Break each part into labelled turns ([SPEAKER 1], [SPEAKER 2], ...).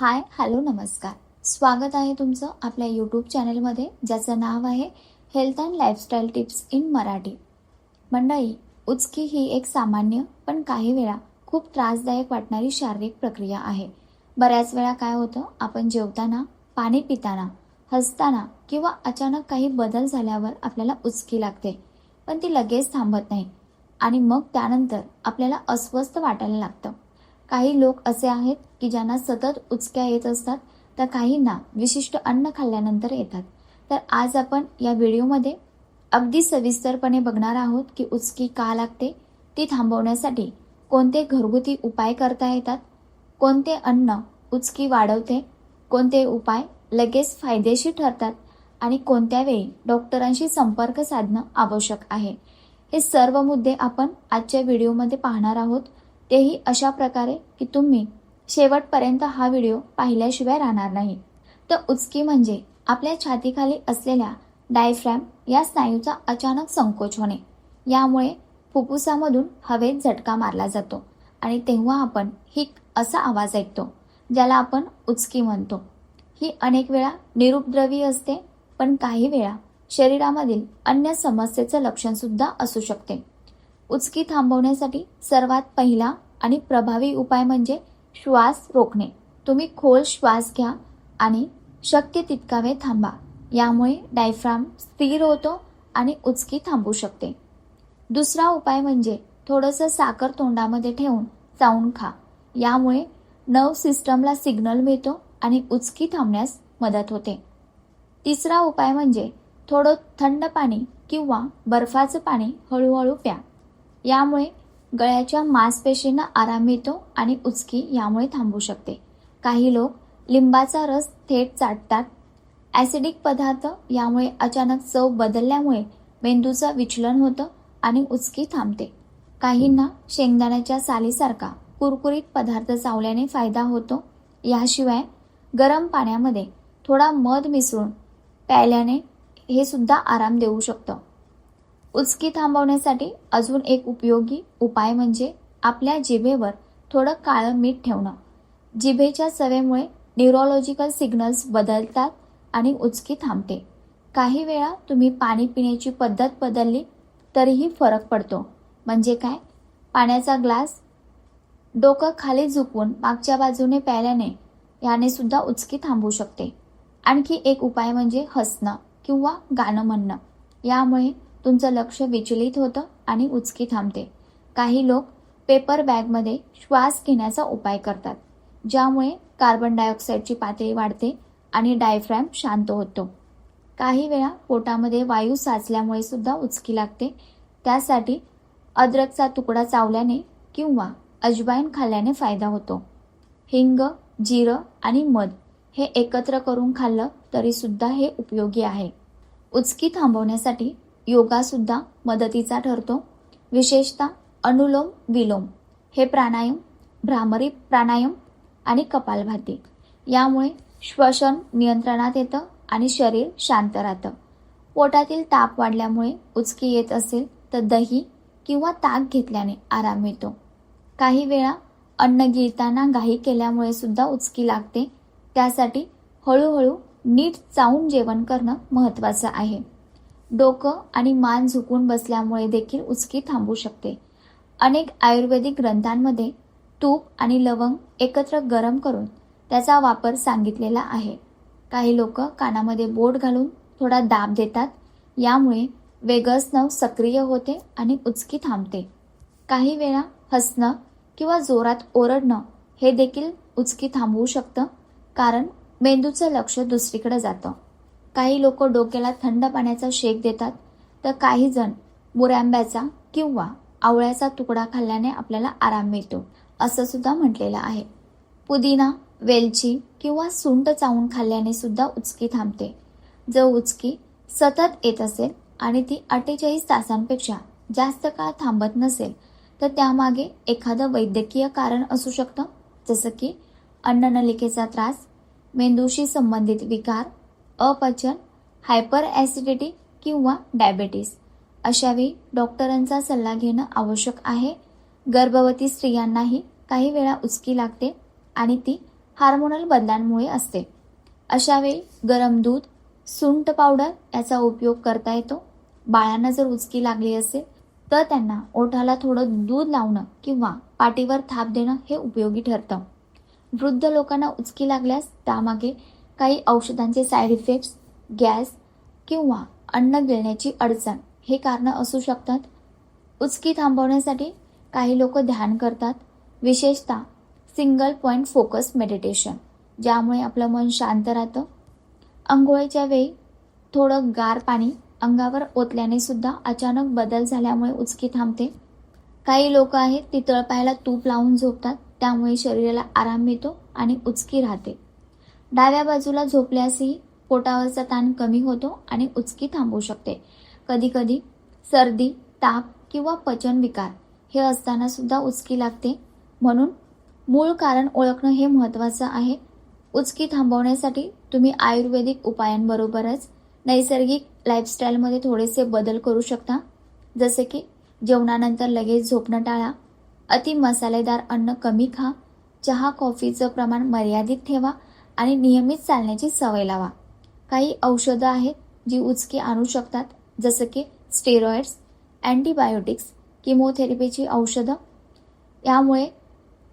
[SPEAKER 1] Hi hello नमस्कार. स्वागत आहे तुमचं आपल्या यूट्यूब चॅनलमध्ये ज्याचं नाव आहे health and lifestyle tips in Marathi मंडळी उचकी ही एक सामान्य पण काही वेळा खूप त्रासदायक वाटणारी शारीरिक प्रक्रिया आहे. बऱ्याच वेळा काय होतं आपण जेवताना पाणी पिताना हसताना किंवा अचानक काही बदल झाल्यावर आपल्याला उचकी लागते पण ती लगेच थांबत नाही. आणि मग त्यानंतर आपल्याला अस्वस्थ वाटायला लागतं. काही लोक असे आहेत की ज्यांना सतत उचक्या येत असतात तर काहींना विशिष्ट अन्न खाल्ल्यानंतर येतात. तर आज आपण या व्हिडिओमध्ये अगदी सविस्तरपणे बघणार आहोत की उचकी का लागते ती थांबवण्यासाठी कोणते घरगुती उपाय करता येतात कोणते अन्न उचकी वाढवते कोणते उपाय लगेच फायदेशीर ठरतात आणि कोणत्या वेळी डॉक्टरांशी संपर्क साधणं आवश्यक आहे. हे सर्व मुद्दे आपण आजच्या व्हिडिओमध्ये पाहणार आहोत. तेही अशा प्रकारे की तुम्ही शेवटपर्यंत हा व्हिडिओ पाहिल्याशिवाय राहणार नाही. तर उचकी म्हणजे आपल्या छातीखाली असलेल्या डायफ्रॅम या स्नायूचा अचानक संकोच होणे. यामुळे फुफ्फुसामधून हवेत झटका मारला जातो आणि तेव्हा आपण हिक असा आवाज ऐकतो ज्याला आपण उचकी म्हणतो. ही अनेक वेळा निरुपद्रवी असते पण काही वेळा शरीरामधील अन्य समस्येचं लक्षणसुद्धा असू शकते. उचकी थांबवण्यासाठी सर्वात पहिला आणि प्रभावी उपाय म्हणजे श्वास रोखणे. तुम्ही खोल श्वास घ्या आणि शक्य तितका वेळ थांबा. यामुळे डायफ्राम स्थिर होतो आणि उचकी थांबू शकते. दुसरा उपाय म्हणजे थोडंसं साखर तोंडामध्ये ठेवून चावून खा. यामुळे नव सिस्टमला सिग्नल मिळतो आणि उचकी थांबण्यास मदत होते. तिसरा उपाय म्हणजे थोडं थंड पाणी किंवा बर्फाचं पाणी हळूहळू प्या. यामुळे गळ्याच्या मांसपेशींना आराम मिळतो आणि उचकी यामुळे थांबू शकते. काही लोक लिंबाचा रस थेट चाटतात. ॲसिडिक पदार्थ यामुळे अचानक चव बदलल्यामुळे मेंदूचं विचलन होतं आणि उचकी थांबते. काहींना शेंगदाण्याच्या सालीसारखा कुरकुरीत पदार्थ चावल्याने फायदा होतो. याशिवाय गरम पाण्यामध्ये थोडा मध मिसळून प्यायल्याने हे सुद्धा आराम देऊ शकतं. उचकी थांबवण्यासाठी अजून एक उपयोगी उपाय म्हणजे आपल्या जिभेवर थोडं काळं मीठ ठेवणं. जिभेच्या सवेमुळे न्यूरोलॉजिकल सिग्नल्स बदलतात आणि उचकी थांबते. काही वेळा तुम्ही पाणी पिण्याची पद्धत बदलली तरीही फरक पडतो. म्हणजे काय? पाण्याचा ग्लास डोकं खाली झुकवून मागच्या बाजूने प्यायल्याने याने सुद्धा उचकी थांबू शकते. आणखी एक उपाय म्हणजे हसणं किंवा गाणं म्हणणं. यामुळे तुमचं लक्ष विचलित होतं आणि उचकी थांबते. काही लोक पेपर बॅगमध्ये श्वास घेण्याचा उपाय करतात ज्यामुळे कार्बन डायऑक्साईडची पातळी वाढते आणि डायफ्रॅम शांत होतो. काही वेळा पोटामध्ये वायू साचल्यामुळे सुद्धा उचकी लागते. त्यासाठी अद्रकचा तुकडा चावल्याने किंवा अजवाईन खाल्ल्याने फायदा होतो. हिंग जिरं आणि मध हे एकत्र करून खाल्लं तरीसुद्धा हे उपयोगी आहे. उचकी थांबवण्यासाठी योगासुद्धा मदतीचा ठरतो. विशेषतः अनुलोम विलोम हे प्राणायाम भ्रामरी प्राणायाम आणि कपालभाती. यामुळे श्वसन नियंत्रणात येतं आणि शरीर शांत राहतं. पोटातील ताप वाढल्यामुळे उचकी येत असेल तर दही किंवा ताक घेतल्याने आराम मिळतो. काही वेळा अन्न गिळताना घाई केल्यामुळे सुद्धा उचकी लागते. त्यासाठी हळूहळू नीट चावून जेवण करणं महत्त्वाचं आहे. डोकं आणि मान झुकून बसल्यामुळे देखील उचकी थांबू शकते. अनेक आयुर्वेदिक ग्रंथांमध्ये तूप आणि लवंग एकत्र गरम करून त्याचा वापर सांगितलेला आहे. काही लोक कानामध्ये बोट घालून थोडा दाब देतात यामुळे वेगस नव सक्रिय होते आणि उचकी थांबते. काही वेळा हसणं किंवा जोरात ओरडणं हे देखील उचकी थांबवू शकतं कारण मेंदूचं लक्ष दुसरीकडे जातं. काही लोक डोक्याला थंड पाण्याचा शेक देतात. तर काही जण मुरांब्याचा किंवा आवळ्याचा तुकडा खाल्ल्याने आपल्याला आराम मिळतो. असं सुद्धा म्हटलेलं आहे. पुदिना वेलची किंवा सुंट चावून खाल्ल्याने सुद्धा उचकी थांबते. जर उचकी सतत येत असेल आणि ती अठ्ठेचाळीस तासांपेक्षा जास्त काळ थांबत नसेल तर त्यामागे एखादं वैद्यकीय कारण असू शकतं जसं की अन्ननलिकेचा त्रास मेंदूशी संबंधित विकार अपचन हायपर ॲसिडिटी किंवा डायबेटीस अशावेळी डॉक्टरांचा सल्ला घेणं आवश्यक आहे. गर्भवती स्त्रियांनाही काही वेळा उचकी लागते आणि ती हार्मोनल बदलांमुळे असते. अशावेळी गरम दूध सुंठ पावडर याचा उपयोग करता येतो. बाळांना जर उचकी लागली असेल तर त्यांना ओठाला थोडं दूध लावणं किंवा पाठीवर थाप देणं हे उपयोगी ठरतं. वृद्ध लोकांना उचकी लागल्यास त्यामागे काही औषधांचे साईड इफेक्ट्स गॅस किंवा अन्न गिळण्याची अडचण हे कारणं असू शकतात. उचकी थांबवण्यासाठी काही लोक ध्यान करतात विशेषतः सिंगल पॉईंट फोकस मेडिटेशन ज्यामुळे आपलं मन शांत राहतं. आंघोळीच्या वेळी थोडं गार पाणी अंगावर ओतल्याने सुद्धा अचानक बदल झाल्यामुळे उचकी थांबते. काही लोक आहेत ती तळपायाला तूप लावून झोपतात त्यामुळे शरीराला आराम मिळतो आणि उचकी राहते. डाव्या बाजूला झोपल्यासही पोटावरचा ताण कमी होतो आणि उचकी थांबू शकते. कधीकधी सर्दी ताप किंवा पचन विकार हे असताना सुद्धा उचकी लागते. म्हणून मूळ कारण ओळखणं हे महत्त्वाचं आहे. उचकी थांबवण्यासाठी तुम्ही आयुर्वेदिक उपायांबरोबरच नैसर्गिक लाईफस्टाईलमध्ये थोडेसे बदल करू शकता. जसे की जेवणानंतर लगेच झोपणं टाळा अति मसालेदार अन्न कमी खा चहा कॉफीचं प्रमाण मर्यादित ठेवा आणि नियमित चालण्याची सवय लावा. काही औषधं आहेत जी उचकी आणू शकतात जसं की स्टेरॉइड्स अँटीबायोटिक्स किमोथेरपीची औषधं. यामुळे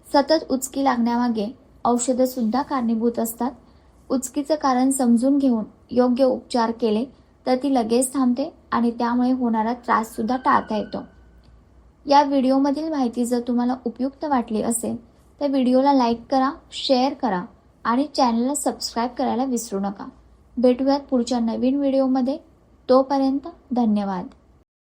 [SPEAKER 1] सतत उचकी लागण्यामागे औषधंसुद्धा कारणीभूत असतात. उचकीचं कारण समजून घेऊन योग्य उपचार केले तर ती लगेच थांबते आणि त्यामुळे होणारा त्राससुद्धा टाळता येतो. या व्हिडिओमधील माहिती जर तुम्हाला उपयुक्त वाटली असेल तर व्हिडिओला लाईक करा शेअर करा. आणि चॅनलला सबस्क्राईब करायला विसरू नका. भेटूयात पुढच्या नवीन व्हिडिओमध्ये. तोपर्यंत धन्यवाद.